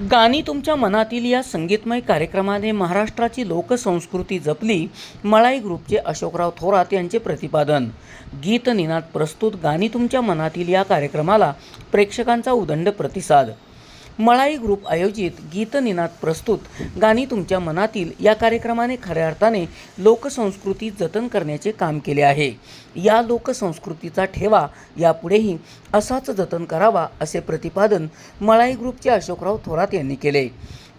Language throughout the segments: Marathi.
गाणी तुमच्या मनातील या संगीतमय कार्यक्रमाने महाराष्ट्राची लोकसंस्कृती जपली मळाई ग्रुपचे अशोकराव थोरात यांचे प्रतिपादन. गीत निनाद प्रस्तुत गाणी तुमच्या मनातील या कार्यक्रमाला प्रेक्षकांचा उदंड प्रतिसाद. मळाई ग्रुप आयोजित गीतनिनाद प्रस्तुत. गाणी तुमच्या मनातील या कार्यक्रमाने खऱ्या अर्थाने लोकसंस्कृती जतन करण्याचे काम केले आहे. या लोकसंस्कृतीचा ठेवा यापुढेही असाच जतन करावा असे प्रतिपादन मळाई ग्रुपचे अशोकराव थोरात यांनी केले.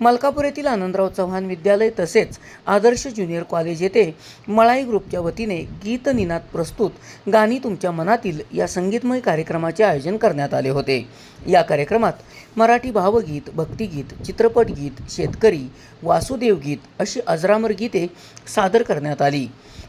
मलकापूर येथील आनंदराव चव्हाण विद्यालय तसेच आदर्श ज्युनियर कॉलेज येथे मळाई ग्रुपच्या वतीने गीतनिनाद प्रस्तुत गाणी तुमच्या मनातील या संगीतमय कार्यक्रमाचे आयोजन करण्यात आले होते. या कार्यक्रमात मराठी भावगीत भक्तिगीत चित्रपटगीत शेतकरी वासुदेवगीत अशी अजरामर गीते सादर करण्यात आली.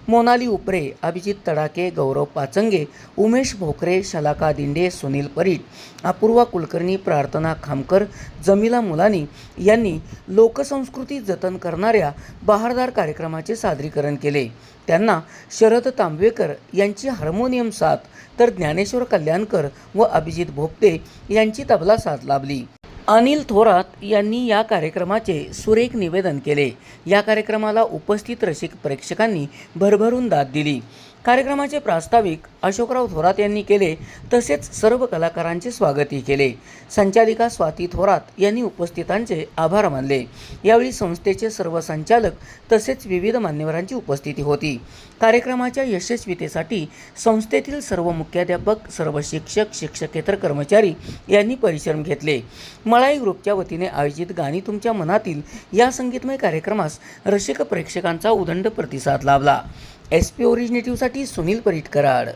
मोनाली उपरे अभिजित तडाके गौरव पाचंगे उमेश भोकरे शलाका दिंडे सुनील परीट अपूर्वा कुलकर्णी प्रार्थना खामकर जमिला मुलानी यांनी लोकसंस्कृती जतन करणाऱ्या बहारदार कार्यक्रमाचे सादरीकरण केले. त्यांना शरद तांबवेकर यांची हार्मोनियम साथ तर ज्ञानेश्वर कल्याणकर व अभिजित भोपते यांची तबला साथ लाभली. अनिल थोरात यांनी या कार्यक्रमाचे सुरेख निवेदन केले. या कार्यक्रमाला उपस्थित रसिक प्रेक्षकांनी भरभरून दाद दिली. कार्यक्रमाचे प्रास्ताविक अशोकराव थोरात यांनी केले तसेच सर्व कलाकारांचे स्वागतही केले. संचालिका स्वाती थोरात यांनी उपस्थितांचे आभार मानले. यावेळी संस्थेचे सर्व संचालक तसेच विविध मान्यवरांची उपस्थिती होती. कार्यक्रमाच्या यशस्वीतेसाठी संस्थेतील सर्व मुख्याध्यापक सर्व शिक्षक शिक्षकेतर कर्मचारी यांनी परिश्रम घेतले. मळाई ग्रुपच्या वतीने आयोजित गाणी तुमच्या मनातील या संगीतमय कार्यक्रमास रसिक प्रेक्षकांचा उदंड प्रतिसाद लाभला. एस पी ओरिजिनेटिव्हसाठी सुनील परिटकराड.